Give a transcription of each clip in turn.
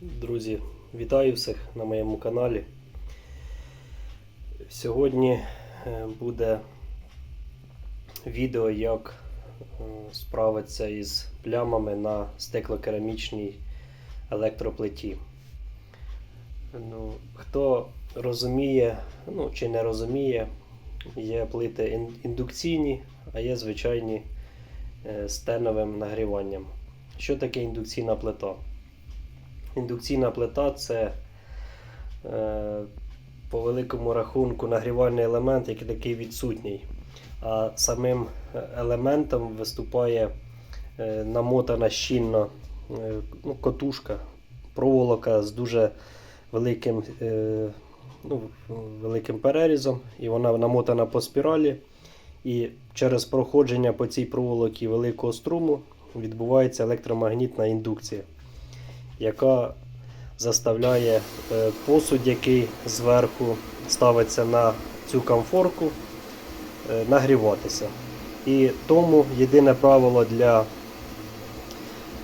Друзі, вітаю всіх на моєму каналі. Сьогодні е, буде відео, як е, справитися із плямами на стеклокерамічній електроплиті. Ну, хто розуміє, ну чи не розуміє, є плити індукційні, а є звичайні е, з теновим нагріванням. Що таке індукційна плита? Індукційна плита це е, по великому рахунку нагрівальний елемент, який такий відсутній. А самим елементом виступає е, намотана щільно е, ну, котушка, проволока з дуже великим, е, ну, великим перерізом, і вона намотана по спіралі. І через проходження по цій проволокі великого струму відбувається електромагнітна індукція яка заставляє е, посуд, який зверху ставиться на цю комфорку, е, нагріватися. І тому єдине правило для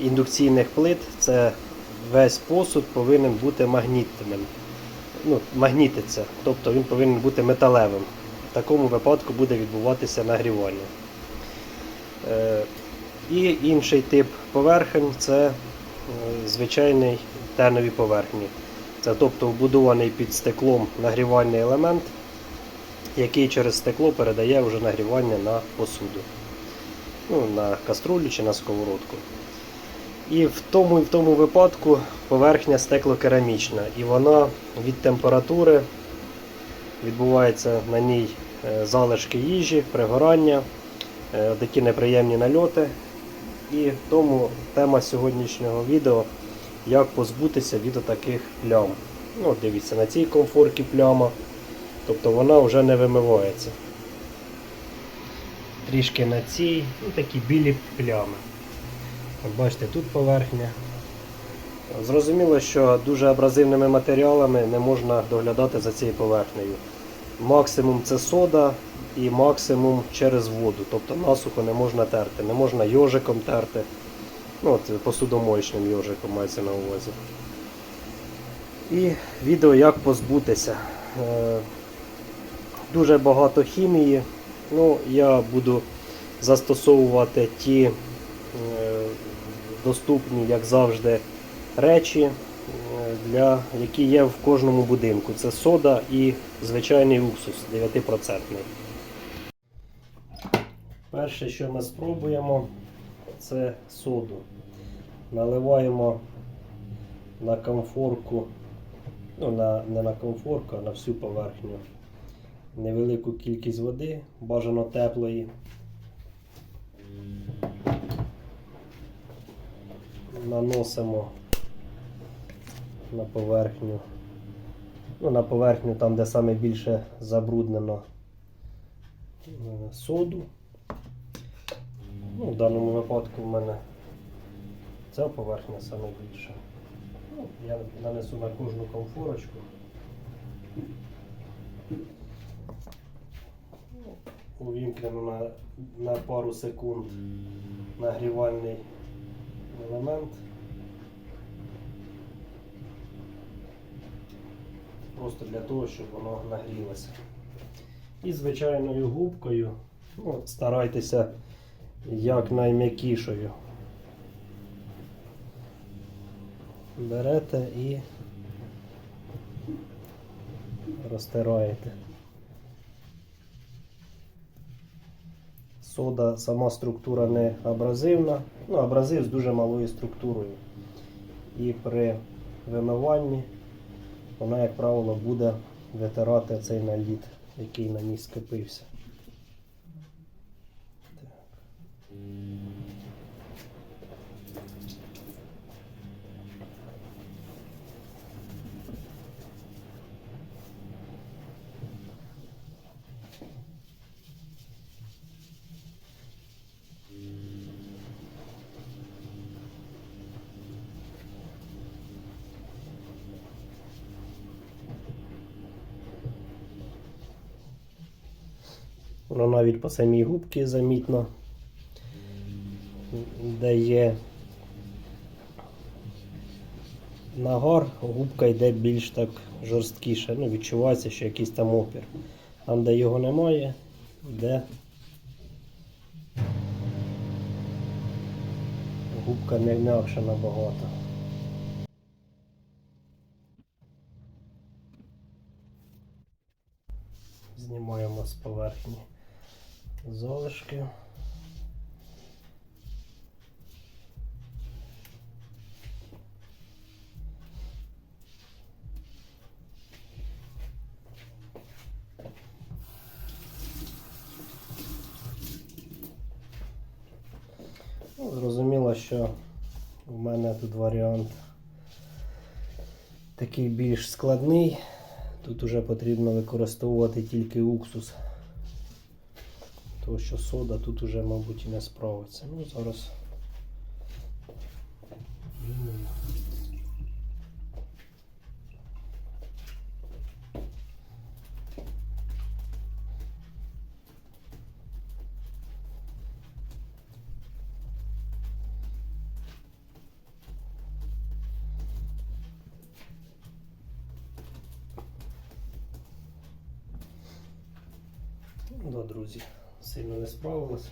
індукційних плит це весь посуд повинен бути магнітним. Ну, магнітиться, тобто він повинен бути металевим. В такому випадку буде відбуватися нагрівання. Е, І інший тип поверхень це е, звичайний тенові поверхні. Це тобто вбудований під стеклом нагрівальний елемент, який через стекло передає вже нагрівання на посуду. Ну, на каструлю чи на сковородку. І в тому і в тому випадку поверхня стеклокерамічна. І вона від температури відбувається на ній е, залишки їжі, пригорання, е, такі неприємні нальоти. І тому тема сьогоднішнього відео як позбутися від таких плям. Ну, дивіться, на цій комфорті пляма, тобто вона вже не вимивається. Трішки на цій, ну такі білі плями. Бачите, тут поверхня. Зрозуміло, що дуже абразивними матеріалами не можна доглядати за цією поверхнею. Максимум це сода і максимум через воду. Тобто насухо не можна терти, не можна йожиком терти. Ну, от, посудомоєчним йожиком мається на увазі. І відео як позбутися. Е, Дуже багато хімії. Ну, я буду застосовувати ті е, доступні, як завжди, речі, е, для, які є в кожному будинку. Це сода і звичайний уксус 9%. Перше, що ми спробуємо, це соду. Наливаємо на комфорку, ну на, не на комфорку, а на всю поверхню. Невелику кількість води, бажано теплої. Наносимо на поверхню. Ну, на поверхню там, де саме більше забруднено е, соду. Ну, в даному випадку в мене ця поверхня саме більша. Ну, я нанесу на кожну комфорочку. Ну, Увімкнемо на, на пару секунд нагрівальний елемент. Просто для того, щоб воно нагрілося. І звичайною губкою ну, старайтеся як найм'якішою. Берете і розтираєте. Сода, сама структура не абразивна, ну, абразив з дуже малою структурою. І при вимиванні вона, як правило, буде витирати цей наліт, який на ній скопився. Воно навіть по самій губці замітно, де є нагар, губка йде більш так жорсткіше. Ну, відчувається, що якийсь там опір. Там, де його немає, йде губка не м'якша набагато. Знімаємо з поверхні залишки. Ну, зрозуміло, що в мене тут варіант такий більш складний. Тут вже потрібно використовувати тільки уксус. Тому що сода тут уже, мабуть, і не справиться. Ну, зараз. Змінимо. Ну Да, друзі, Сильно не справилось.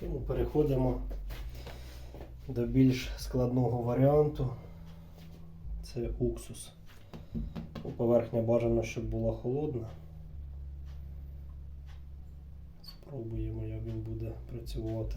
Тому переходимо до більш складного варіанту. Це уксус. Ну, Поверхня бажано, щоб була холодна. Спробуємо, як він буде працювати.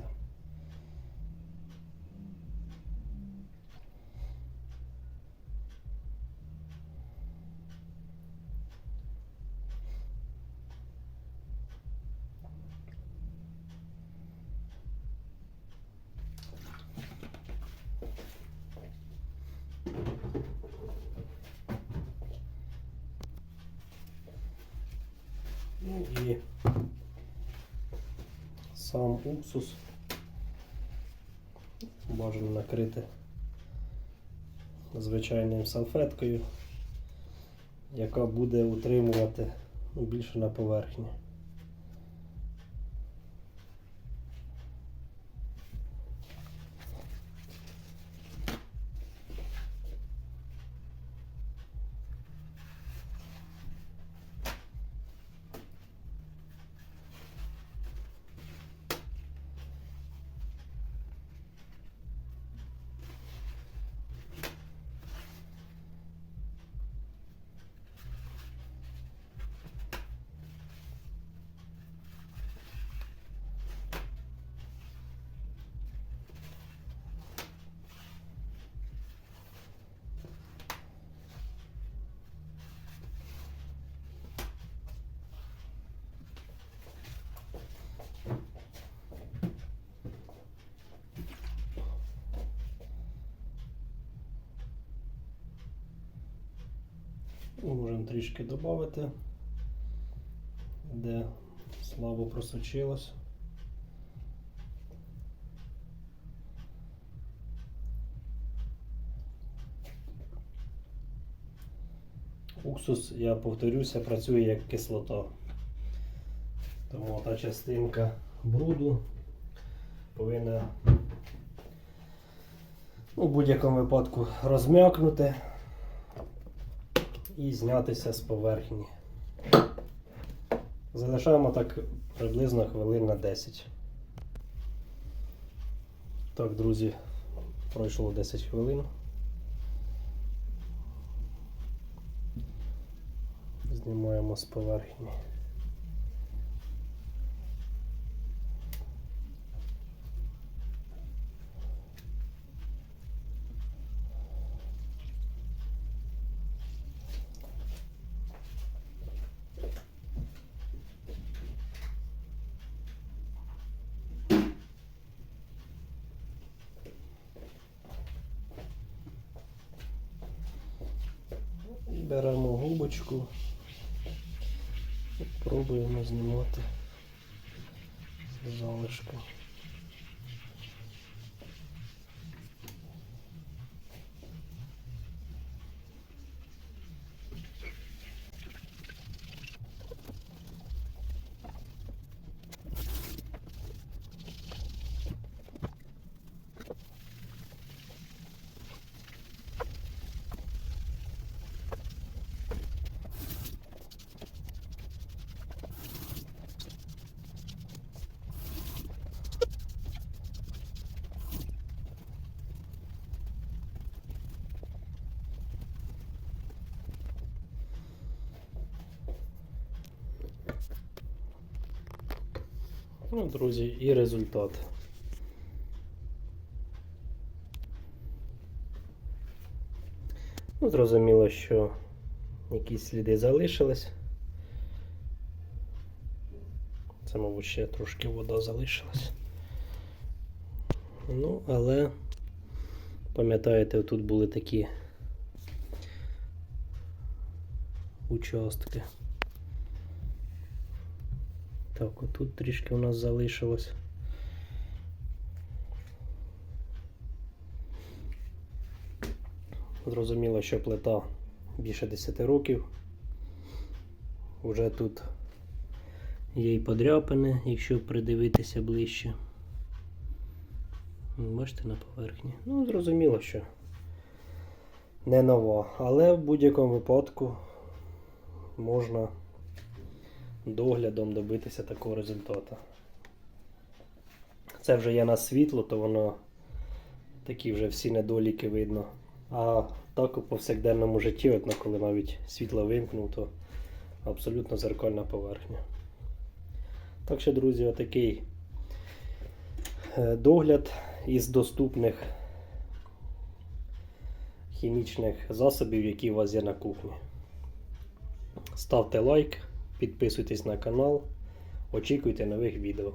І сам уксус бажано накрити звичайною салфеткою, яка буде утримувати більше на поверхні. Можемо трішки додати, де слабо просочилось. Уксус, я повторюся, працює як кислота. Тому та частинка бруду повинна ну, в будь-якому випадку розм'якнути і знятися з поверхні. Залишаємо так приблизно хвилин на 10. Так, друзі, пройшло 10 хвилин. Знімаємо з поверхні. Беремо губочку, і пробуємо знімати залишки. Ну, друзі, і результат. Ну, зрозуміло, що якісь сліди залишились. Це, мабуть, ще трошки вода залишилась. Ну, але пам'ятаєте, тут були такі участки. Так, отут трішки у нас залишилось. Зрозуміло, що плита більше 10 років. Уже тут є і подряпини, якщо придивитися ближче. Бачите на поверхні. Ну, зрозуміло, що не нова, але в будь-якому випадку можна доглядом добитися такого результату. Це вже є на світло, то воно такі вже всі недоліки видно. А так у повсякденному житті, от, коли навіть світло вимкнув, то абсолютно зеркальна поверхня. Так що, друзі, отакий е, догляд із доступних хімічних засобів, які у вас є на кухні. Ставте лайк, підписуйтесь на канал, очікуйте нових відео.